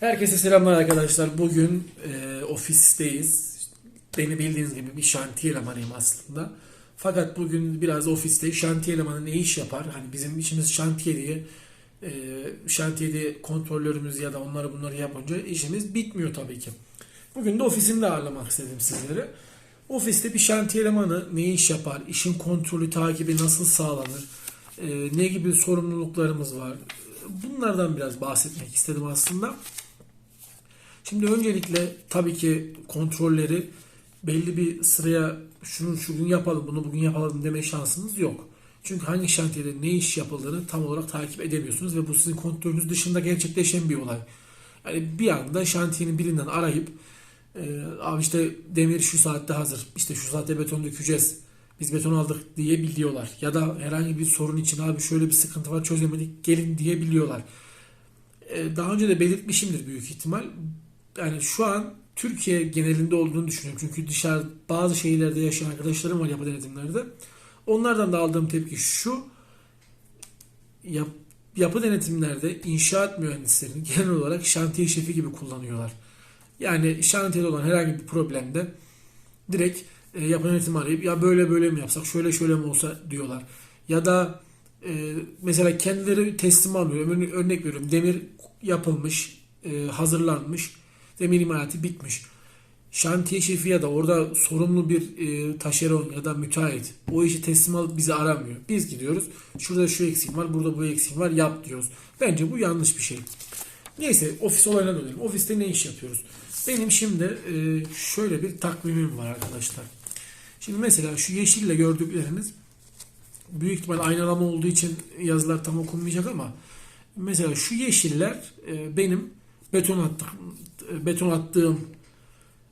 Herkese selamlar arkadaşlar. Bugün e, ofisteyiz. Beni bildiğiniz gibi bir şantiye elemanıyım aslında. Fakat bugün biraz ofiste şantiye elemanı ne iş yapar? Hani bizim işimiz şantiye diye e, şantiyede kontrolörümüz ya da onları bunları yapınca işimiz bitmiyor tabii ki. Bugün de ofisimde ağırlamak istedim sizleri. Ofiste bir şantiye elemanı ne iş yapar? İşin kontrolü, takibi nasıl sağlanır? E, ne gibi sorumluluklarımız var? Bunlardan biraz bahsetmek istedim aslında. Şimdi öncelikle tabii ki kontrolleri belli bir sıraya şunu şu gün yapalım, bunu bugün yapalım deme şansınız yok. Çünkü hangi şantiyede ne iş yapıldığını tam olarak takip edemiyorsunuz ve bu sizin kontrolünüz dışında gerçekleşen bir olay. Yani bir anda şantiyenin birinden arayıp e, abi işte demir şu saatte hazır, işte şu saatte beton dökeceğiz, biz beton aldık diyebiliyorlar. Ya da herhangi bir sorun için abi şöyle bir sıkıntı var çözemedik gelin diyebiliyorlar. E, daha önce de belirtmişimdir büyük ihtimal. Yani şu an Türkiye genelinde olduğunu düşünüyorum. Çünkü dışarı bazı şehirlerde yaşayan arkadaşlarım var yapı denetimlerde. Onlardan da aldığım tepki şu. Yap, yapı denetimlerde inşaat mühendislerini genel olarak şantiye şefi gibi kullanıyorlar. Yani şantiyede olan herhangi bir problemde direkt e, yapı yönetimi arayıp ya böyle böyle mi yapsak şöyle şöyle mi olsa diyorlar. Ya da e, mesela kendileri teslim almıyor. Örne- Örnek veriyorum demir yapılmış, e, hazırlanmış, demir imalatı bitmiş. Şantiye şefi ya da orada sorumlu bir e, taşeron ya da müteahhit o işi teslim alıp bizi aramıyor. Biz gidiyoruz. Şurada şu eksiğim var, burada bu eksiğim var yap diyoruz. Bence bu yanlış bir şey. Neyse ofis olayına dönelim. Ofiste ne iş yapıyoruz? Benim şimdi e, şöyle bir takvimim var arkadaşlar. Şimdi mesela şu yeşille gördükleriniz büyük ihtimal aynalama olduğu için yazılar tam okunmayacak ama mesela şu yeşiller e, benim beton attım beton attığım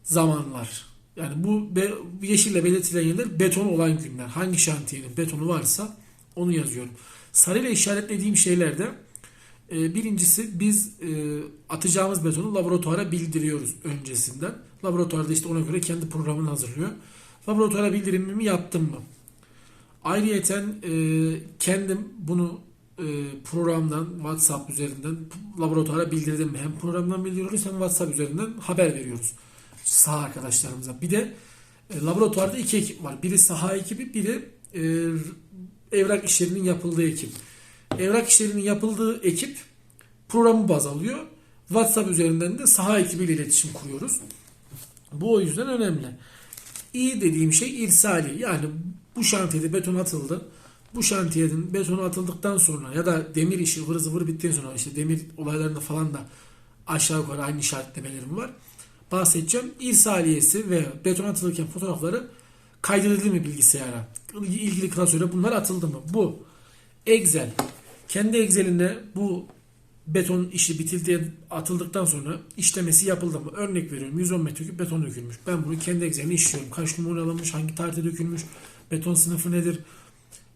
zamanlar. Yani bu be, yeşille belirtilen yerler beton olan günler. Hangi şantiyenin betonu varsa onu yazıyorum. Sarıyla işaretlediğim şeylerde e, birincisi biz e, atacağımız betonu laboratuvara bildiriyoruz öncesinden. Laboratuvarda işte ona göre kendi programını hazırlıyor. Laboratuvara bildirimimi yaptım mı? Ayrıyeten e, kendim bunu programdan WhatsApp üzerinden laboratuvara bildirdim. Hem programdan bildiriyoruz hem WhatsApp üzerinden haber veriyoruz saha arkadaşlarımıza. Bir de e, laboratuvarda iki ekip var. Biri saha ekibi, biri e, evrak işlerinin yapıldığı ekip. Evrak işlerinin yapıldığı ekip programı baz alıyor. WhatsApp üzerinden de saha ekibiyle iletişim kuruyoruz. Bu o yüzden önemli. İyi dediğim şey irsali. Yani bu şantiyede beton atıldı. Bu şantiyenin betonu atıldıktan sonra ya da demir işi ıvır zıvır bittikten sonra işte demir olaylarında falan da aşağı yukarı aynı işaretlemelerim var. Bahsedeceğim. İrsaliyesi ve beton atılırken fotoğrafları kaydedildi mi bilgisayara? İlgili klasöre bunlar atıldı mı? Bu Excel. Kendi Excel'inde bu beton işi bitildi atıldıktan sonra işlemesi yapıldı mı? Örnek veriyorum 110 metreküp beton dökülmüş. Ben bunu kendi Excel'ine işliyorum. Kaç numara alınmış, hangi tarihte dökülmüş, beton sınıfı nedir?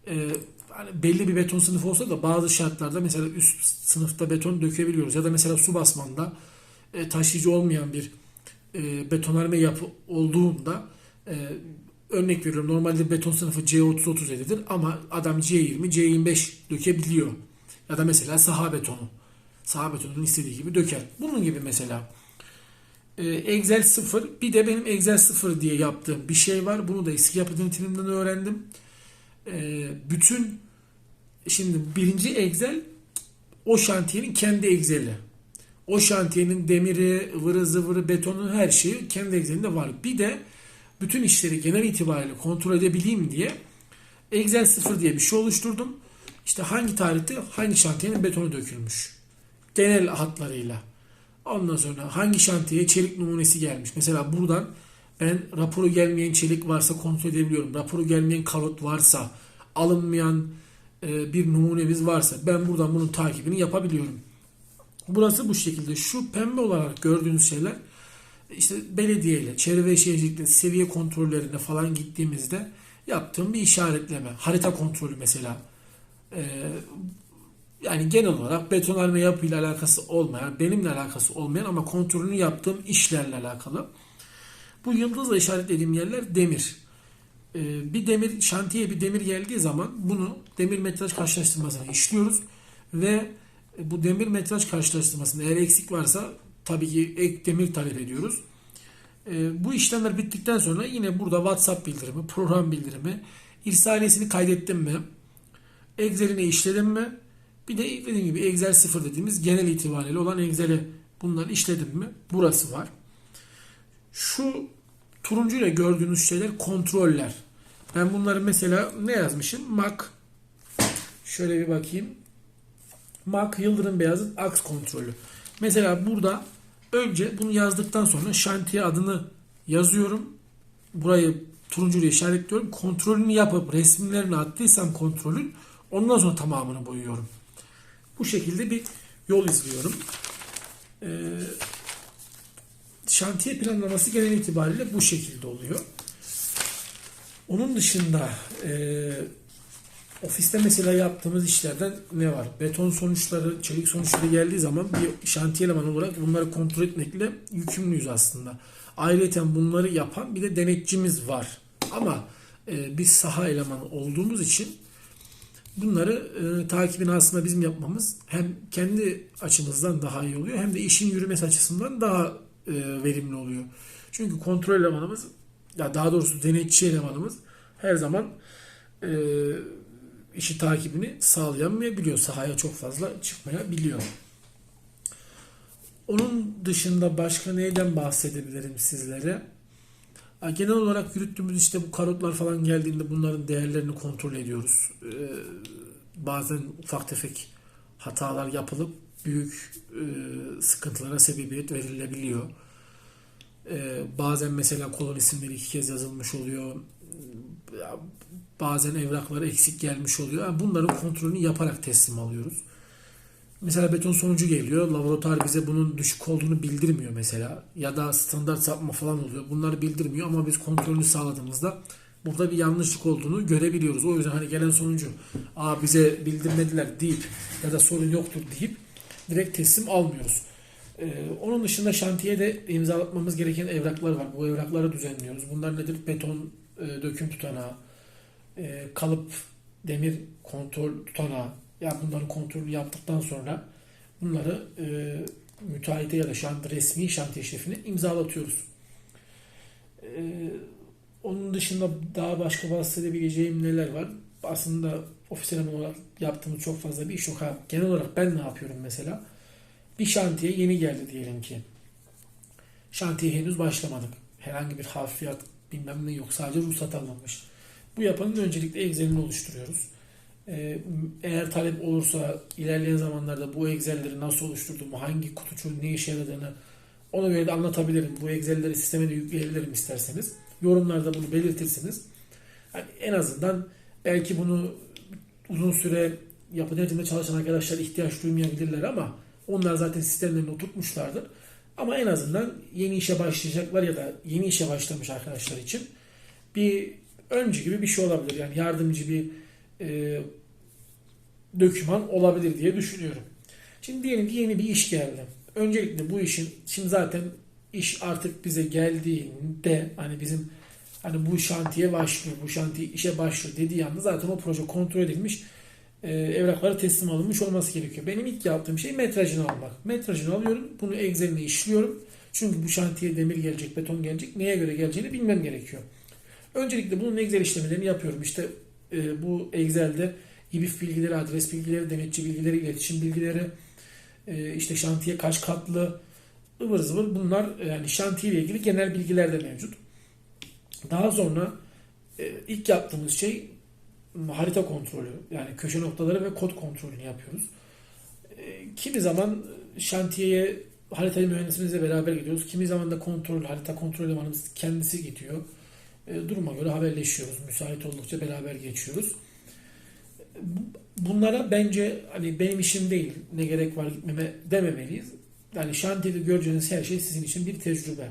Ee, hani belli bir beton sınıfı olsa da bazı şartlarda mesela üst sınıfta beton dökebiliyoruz. Ya da mesela su basmanda e, taşıyıcı olmayan bir e, betonarme yapı olduğunda e, örnek veriyorum normalde beton sınıfı C30-37'dir ama adam C20, C25 dökebiliyor. Ya da mesela saha betonu. Saha betonunun istediği gibi döker. Bunun gibi mesela. E, Excel 0 bir de benim Excel 0 diye yaptığım bir şey var. Bunu da eski yapı denetimimden öğrendim. E, bütün şimdi birinci Excel o şantiyenin kendi Excel'i. O şantiyenin demiri, ıvırı zıvırı, betonu her şeyi kendi Excel'inde var. Bir de bütün işleri genel itibariyle kontrol edebileyim diye Excel 0 diye bir şey oluşturdum. İşte hangi tarihte hangi şantiyenin betonu dökülmüş. Genel hatlarıyla. Ondan sonra hangi şantiyeye çelik numunesi gelmiş. Mesela buradan ben raporu gelmeyen çelik varsa kontrol edebiliyorum. Raporu gelmeyen kalot varsa, alınmayan e, bir numunemiz varsa ben buradan bunun takibini yapabiliyorum. Burası bu şekilde. Şu pembe olarak gördüğünüz şeyler işte belediyeyle, çevre ve şehircilikle seviye kontrollerine falan gittiğimizde yaptığım bir işaretleme. Harita kontrolü mesela. Ee, yani genel olarak betonarme yapıyla alakası olmayan, benimle alakası olmayan ama kontrolünü yaptığım işlerle alakalı. Bu yıldızla işaretlediğim yerler demir. Ee, bir demir, şantiye bir demir geldiği zaman bunu demir metraj karşılaştırmasına işliyoruz ve bu demir metraj karşılaştırmasında eğer eksik varsa tabii ki ek demir talep ediyoruz. E, bu işlemler bittikten sonra yine burada WhatsApp bildirimi, program bildirimi, irsaliyesini kaydettim mi, Excel'ine işledim mi, bir de dediğim gibi Excel 0 dediğimiz genel itibariyle olan Excel'i bunları işledim mi, burası var. Şu turuncuyla gördüğünüz şeyler kontroller. Ben bunları mesela ne yazmışım? Mac şöyle bir bakayım. Mac Yıldırım Beyazıt aks kontrolü. Mesela burada önce bunu yazdıktan sonra şantiye adını yazıyorum. Burayı turuncuyla işaretliyorum. Kontrolünü yapıp resimlerini attıysam kontrolün ondan sonra tamamını boyuyorum. Bu şekilde bir yol izliyorum. Ee, şantiye planlaması genel itibariyle bu şekilde oluyor. Onun dışında e, ofiste mesela yaptığımız işlerden ne var? Beton sonuçları, çelik sonuçları geldiği zaman bir şantiye elemanı olarak bunları kontrol etmekle yükümlüyüz aslında. Ayrıca bunları yapan bir de denetçimiz var. Ama e, biz saha elemanı olduğumuz için bunları e, takibini aslında bizim yapmamız hem kendi açımızdan daha iyi oluyor hem de işin yürümesi açısından daha e, verimli oluyor. Çünkü kontrol elemanımız ya daha doğrusu denetçi elemanımız her zaman e, işi takibini sağlayamayabiliyor. Sahaya çok fazla çıkmayabiliyor. Onun dışında başka neyden bahsedebilirim sizlere? Genel olarak yürüttüğümüz işte bu karotlar falan geldiğinde bunların değerlerini kontrol ediyoruz. Ee, bazen ufak tefek hatalar yapılıp büyük e, sıkıntılara sebebiyet verilebiliyor. Ee, bazen mesela kolon isimleri iki kez yazılmış oluyor. Bazen evraklar eksik gelmiş oluyor. Bunların kontrolünü yaparak teslim alıyoruz. Mesela beton sonucu geliyor. Laboratuvar bize bunun düşük olduğunu bildirmiyor mesela. Ya da standart sapma falan oluyor. Bunları bildirmiyor ama biz kontrolünü sağladığımızda burada bir yanlışlık olduğunu görebiliyoruz. O yüzden hani gelen sonucu Aa bize bildirmediler deyip ya da sorun yoktur deyip direkt teslim almıyoruz. Ee, onun dışında şantiyede imzalatmamız gereken evraklar var. Bu evrakları düzenliyoruz. Bunlar nedir? Beton e, döküm tutanağı, e, kalıp demir kontrol tutanağı. Ya bunların kontrolünü yaptıktan sonra bunları e, müteahhite ya da şant, resmi şantiye şefine imzalatıyoruz. E, onun dışında daha başka bahsedebileceğim neler var? Aslında ofis olarak yaptığımız çok fazla bir iş yok. Ha, genel olarak ben ne yapıyorum mesela? Bir şantiye yeni geldi diyelim ki. Şantiye henüz başlamadık. Herhangi bir hafriyat bilmem ne yok. Sadece ruhsat alınmış. Bu yapanın öncelikle Excel'ini oluşturuyoruz. Ee, Eğer talep olursa ilerleyen zamanlarda bu Excel'leri nasıl oluşturduğumu, hangi kutucuğun ne işe yaradığını ona göre de anlatabilirim. Bu Excel'leri sisteme de yükleyebilirim isterseniz. Yorumlarda bunu belirtirsiniz. Yani en azından belki bunu uzun süre yapı denetimde çalışan arkadaşlar ihtiyaç duymayabilirler ama onlar zaten sistemlerini oturtmuşlardır. Ama en azından yeni işe başlayacaklar ya da yeni işe başlamış arkadaşlar için bir öncü gibi bir şey olabilir. Yani yardımcı bir e, döküman olabilir diye düşünüyorum. Şimdi diyelim ki yeni bir iş geldi. Öncelikle bu işin şimdi zaten iş artık bize geldiğinde hani bizim hani bu şantiye başlıyor, bu şantiye işe başlıyor dediği anda zaten o proje kontrol edilmiş e, evrakları teslim alınmış olması gerekiyor. Benim ilk yaptığım şey metrajını almak. Metrajını alıyorum, bunu Excel'ine işliyorum. Çünkü bu şantiye demir gelecek, beton gelecek. Neye göre geleceğini bilmem gerekiyor. Öncelikle bunun Excel işlemlerini yapıyorum. İşte e, bu Excel'de İBIF bilgileri, adres bilgileri, denetçi bilgileri, iletişim bilgileri, e, işte şantiye kaç katlı, ıvır zıvır bunlar e, yani şantiye ile ilgili genel bilgiler de mevcut. Daha sonra e, ilk yaptığımız şey harita kontrolü. Yani köşe noktaları ve kod kontrolünü yapıyoruz. E, kimi zaman şantiyeye haritayı mühendisimizle beraber gidiyoruz. Kimi zaman da kontrol, harita kontrol elemanımız kendisi gidiyor. E, duruma göre haberleşiyoruz. Müsait oldukça beraber geçiyoruz. Bunlara bence hani benim işim değil, ne gerek var gitmeme dememeliyiz. Yani şantiyede göreceğiniz her şey sizin için bir tecrübe.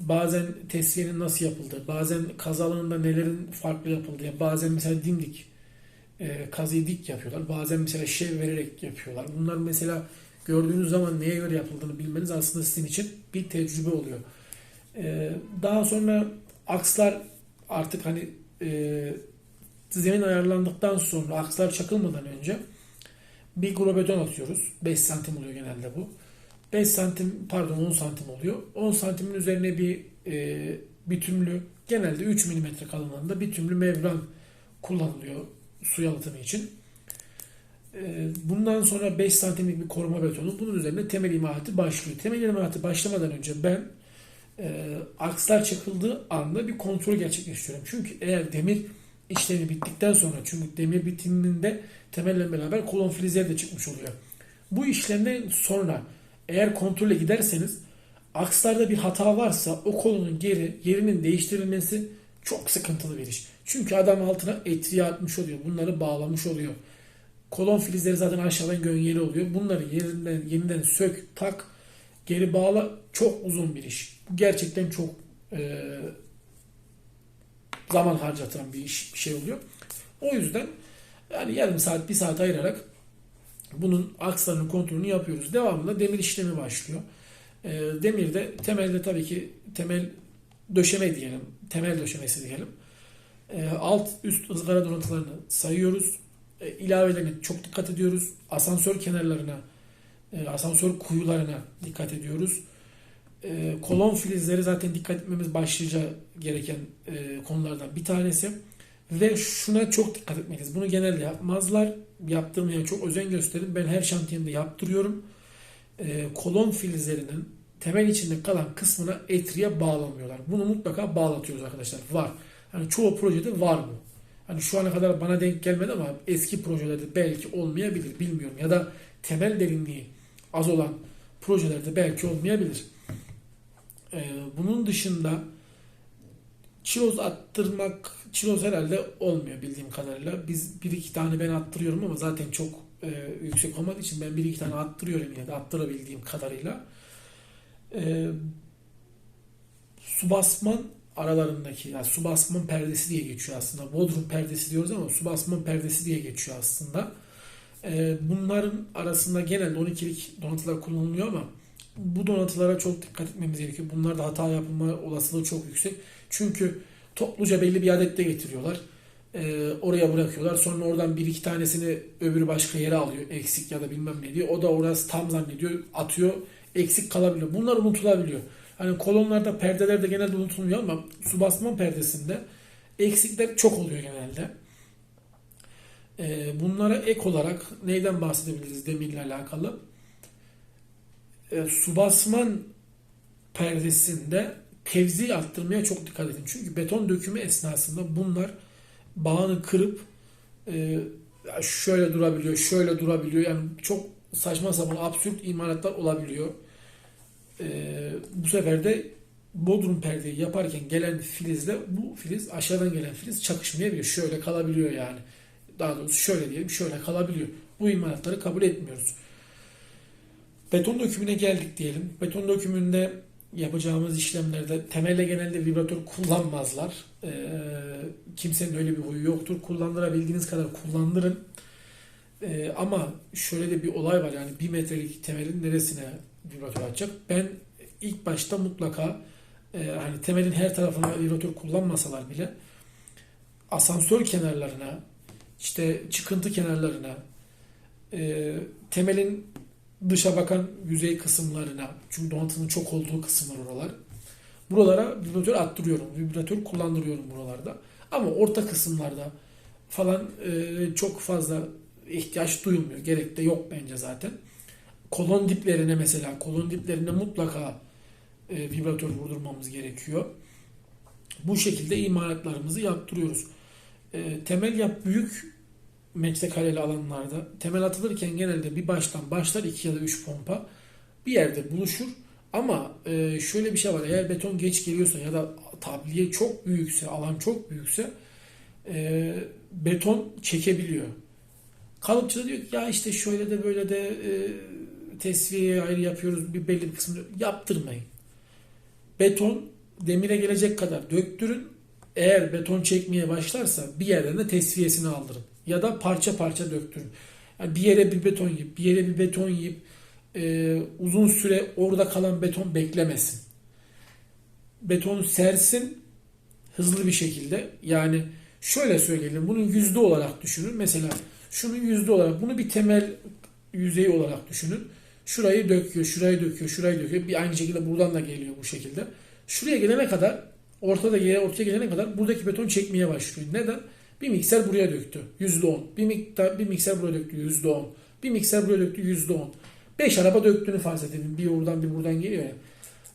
Bazen tesviyenin nasıl yapıldığı, bazen kazı alanında nelerin farklı yapıldığı, bazen mesela dimdik e, kazıyı dik yapıyorlar. Bazen mesela şev vererek yapıyorlar. Bunlar mesela gördüğünüz zaman neye göre yapıldığını bilmeniz aslında sizin için bir tecrübe oluyor. E, daha sonra akslar artık hani e, zemin ayarlandıktan sonra akslar çakılmadan önce bir grubeton atıyoruz. 5 santim oluyor genelde bu. 5 santim pardon 10 santim oluyor. 10 santimin üzerine bir e, bitümlü genelde 3 mm kalınlığında bitümlü membran kullanılıyor su yalıtımı için. E, bundan sonra 5 santimlik bir koruma betonu. Bunun üzerine temel imalatı başlıyor. Temel imalatı başlamadan önce ben e, akslar çakıldığı anda bir kontrol gerçekleştiriyorum. Çünkü eğer demir işlemi bittikten sonra çünkü demir bitiminde temelle beraber kolon filizleri de çıkmış oluyor. Bu işlemden sonra eğer kontrole giderseniz akslarda bir hata varsa o kolonun geri yerinin değiştirilmesi çok sıkıntılı bir iş. Çünkü adam altına etriye atmış oluyor. Bunları bağlamış oluyor. Kolon filizleri zaten aşağıdan gönyeli oluyor. Bunları yerinden yeniden sök, tak, geri bağla çok uzun bir iş. Bu gerçekten çok e, zaman harcatan bir iş bir şey oluyor. O yüzden yani yarım saat, bir saat ayırarak bunun akslarının kontrolünü yapıyoruz. Devamında demir işlemi başlıyor. E, demir de temelde tabii ki temel döşeme diyelim. Temel döşemesi diyelim. E, alt üst ızgara donatılarını sayıyoruz. E, ilavelerine çok dikkat ediyoruz. Asansör kenarlarına, e, asansör kuyularına dikkat ediyoruz. E, kolon filizleri zaten dikkat etmemiz başlıca gereken e, konulardan bir tanesi. Ve şuna çok dikkat etmeliyiz. Bunu genelde yapmazlar. Yaptırmaya çok özen gösterin. Ben her şantiyemde yaptırıyorum. E, kolon filizlerinin temel içinde kalan kısmına etriye bağlamıyorlar. Bunu mutlaka bağlatıyoruz arkadaşlar. Var. Hani çoğu projede var bu. Hani şu ana kadar bana denk gelmedi ama eski projelerde belki olmayabilir bilmiyorum. Ya da temel derinliği az olan projelerde belki olmayabilir. Ee, bunun dışında çiloz attırmak, çiloz herhalde olmuyor bildiğim kadarıyla. Biz bir iki tane ben attırıyorum ama zaten çok e, yüksek olmadığı için ben bir iki tane attırıyorum yine de attırabildiğim kadarıyla. E, su basman aralarındaki yani su basman perdesi diye geçiyor aslında. Bodrum perdesi diyoruz ama su basman perdesi diye geçiyor aslında. E, bunların arasında genelde 12'lik donatılar kullanılıyor ama bu donatılara çok dikkat etmemiz gerekiyor. Bunlarda hata yapılma olasılığı çok yüksek. Çünkü topluca belli bir adette getiriyorlar. Ee, oraya bırakıyorlar. Sonra oradan bir iki tanesini öbürü başka yere alıyor. Eksik ya da bilmem ne diyor. O da orası tam zannediyor. Atıyor. Eksik kalabiliyor. Bunlar unutulabiliyor. Hani kolonlarda perdelerde genelde unutulmuyor ama su basma perdesinde eksikler çok oluyor genelde. Ee, bunlara ek olarak neyden bahsedebiliriz demirle alakalı? Ee, su basman perdesinde tevzi arttırmaya çok dikkat edin. Çünkü beton dökümü esnasında bunlar bağını kırıp e, şöyle durabiliyor, şöyle durabiliyor. Yani çok saçma sapan absürt imalatlar olabiliyor. E, bu sefer de bodrum perdeyi yaparken gelen filizle bu filiz aşağıdan gelen filiz çakışmayabiliyor. Şöyle kalabiliyor yani. Daha doğrusu şöyle diyelim şöyle kalabiliyor. Bu imalatları kabul etmiyoruz. Beton dökümüne geldik diyelim. Beton dökümünde yapacağımız işlemlerde temelde genelde vibratör kullanmazlar. Ee, kimsenin öyle bir huyu yoktur. Kullandırabildiğiniz kadar kullandırın. Ee, ama şöyle de bir olay var yani bir metrelik temelin neresine vibratör açacak? Ben ilk başta mutlaka e, hani temelin her tarafına vibratör kullanmasalar bile asansör kenarlarına işte çıkıntı kenarlarına e, temelin dışa bakan yüzey kısımlarına çünkü donatının çok olduğu kısımlar oralar. Buralara vibratör attırıyorum. Vibratör kullandırıyorum buralarda. Ama orta kısımlarda falan e, çok fazla ihtiyaç duyulmuyor. Gerek de yok bence zaten. Kolon diplerine mesela kolon diplerine mutlaka e, vibratör vurdurmamız gerekiyor. Bu şekilde imalatlarımızı yaptırıyoruz. E, temel yap büyük metrekareli alanlarda temel atılırken genelde bir baştan başlar iki ya da üç pompa bir yerde buluşur. Ama e, şöyle bir şey var. Eğer beton geç geliyorsa ya da tabliye çok büyükse, alan çok büyükse e, beton çekebiliyor. Kalıpçı da diyor ki ya işte şöyle de böyle de e, tesviyeye ayrı yapıyoruz bir belli bir kısmını yaptırmayın. Beton demire gelecek kadar döktürün. Eğer beton çekmeye başlarsa bir yerden de tesviyesini aldırın ya da parça parça döktürün. Yani bir yere bir beton yiyip, bir yere bir beton yiyip e, uzun süre orada kalan beton beklemesin. Betonu sersin hızlı bir şekilde. Yani şöyle söyleyelim. Bunun yüzde olarak düşünün. Mesela şunun yüzde olarak bunu bir temel yüzeyi olarak düşünün. Şurayı döküyor, şurayı döküyor, şurayı döküyor. Bir aynı şekilde buradan da geliyor bu şekilde. Şuraya gelene kadar, ortada yere ortaya gelene kadar buradaki beton çekmeye başlıyor. Neden? Bir mikser buraya döktü. %10. Bir miktar bir mikser buraya döktü. %10. Bir mikser buraya döktü. %10. 5 araba döktüğünü farz edelim. Bir oradan bir buradan geliyor ya.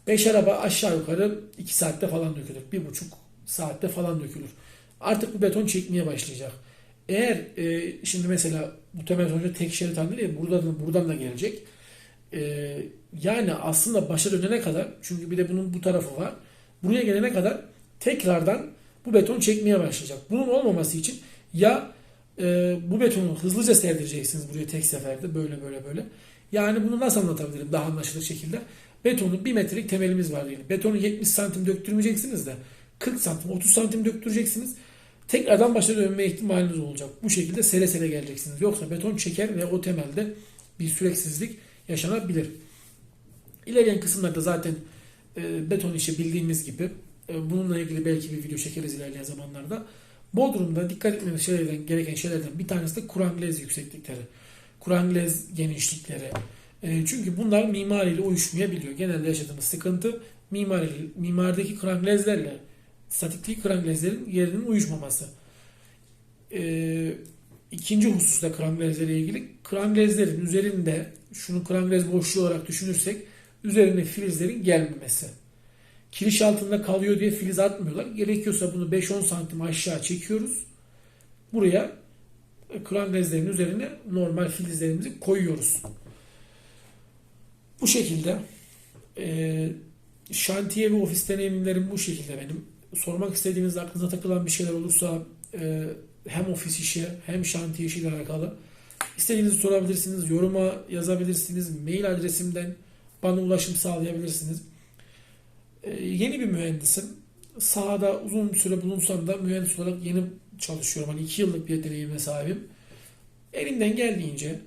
5 araba aşağı yukarı 2 saatte falan dökülür. 1,5 saatte falan dökülür. Artık bu beton çekmeye başlayacak. Eğer e, şimdi mesela bu temel sonuçta tek şerit halinde değil, buradan, buradan da gelecek. E, yani aslında başa dönene kadar çünkü bir de bunun bu tarafı var. Buraya gelene kadar tekrardan bu beton çekmeye başlayacak. Bunun olmaması için ya e, bu betonu hızlıca serdireceksiniz buraya tek seferde böyle böyle böyle. Yani bunu nasıl anlatabilirim daha anlaşılır şekilde? Betonun bir metrelik temelimiz var diyelim. Betonu 70 santim döktürmeyeceksiniz de 40 santim 30 santim döktüreceksiniz. Tekrardan başa dönme ihtimaliniz olacak. Bu şekilde sere sere geleceksiniz. Yoksa beton çeker ve o temelde bir süreksizlik yaşanabilir. İlerleyen kısımlarda zaten e, beton işi bildiğimiz gibi bununla ilgili belki bir video çekeriz ilerleyen zamanlarda. Bodrum'da dikkat etmemiz şeylerden, gereken şeylerden bir tanesi de kuranglez yükseklikleri. Kuranglez genişlikleri. E, çünkü bunlar mimariyle uyuşmayabiliyor. Genelde yaşadığımız sıkıntı mimari, mimarideki kuranglezlerle statiklik kuranglezlerin yerinin uyuşmaması. E, ikinci hususta kuranglezlerle ilgili kuranglezlerin üzerinde şunu kuranglez boşluğu olarak düşünürsek üzerine filizlerin gelmemesi. Kiriş altında kalıyor diye filiz atmıyorlar. Gerekiyorsa bunu 5-10 santim aşağı çekiyoruz. Buraya kuranglezlerin üzerine normal filizlerimizi koyuyoruz. Bu şekilde e, şantiye ve ofis deneyimlerim bu şekilde benim. Sormak istediğiniz aklınıza takılan bir şeyler olursa e, hem ofis işi hem şantiye işiyle alakalı istediğinizi sorabilirsiniz. Yoruma yazabilirsiniz. Mail adresimden bana ulaşım sağlayabilirsiniz. E, yeni bir mühendisim. Sahada uzun bir süre bulunsam da mühendis olarak yeni çalışıyorum. Hani iki yıllık bir deneyime sahibim. Elimden geldiğince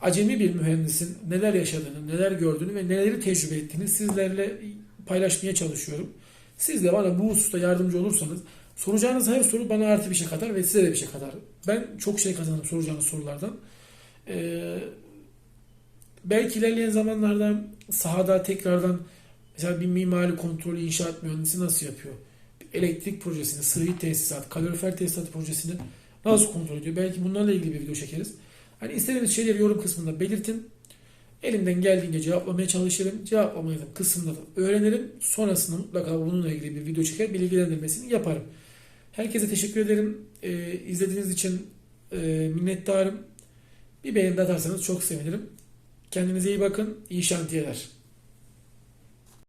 acemi bir mühendisin neler yaşadığını, neler gördüğünü ve neleri tecrübe ettiğini sizlerle paylaşmaya çalışıyorum. Siz de bana bu hususta yardımcı olursanız soracağınız her soru bana artı bir şey kadar ve size de bir şey kadar. Ben çok şey kazandım soracağınız sorulardan. Ee, belki ilerleyen zamanlarda sahada tekrardan mesela bir mimari kontrolü inşaat mühendisi nasıl yapıyor? Bir elektrik projesini, sıvı tesisat, kalorifer tesisat projesini nasıl kontrol ediyor? Belki bunlarla ilgili bir video çekeriz. Hani istediğiniz şeyleri yorum kısmında belirtin. Elimden geldiğince cevaplamaya çalışırım. Cevaplamadığım kısımda da öğrenirim. Sonrasında mutlaka bununla ilgili bir video çeker, bilgilendirmesini yaparım. Herkese teşekkür ederim. Ee, izlediğiniz için e, minnettarım. Bir beğeni atarsanız çok sevinirim. Kendinize iyi bakın. İyi şantiyeler.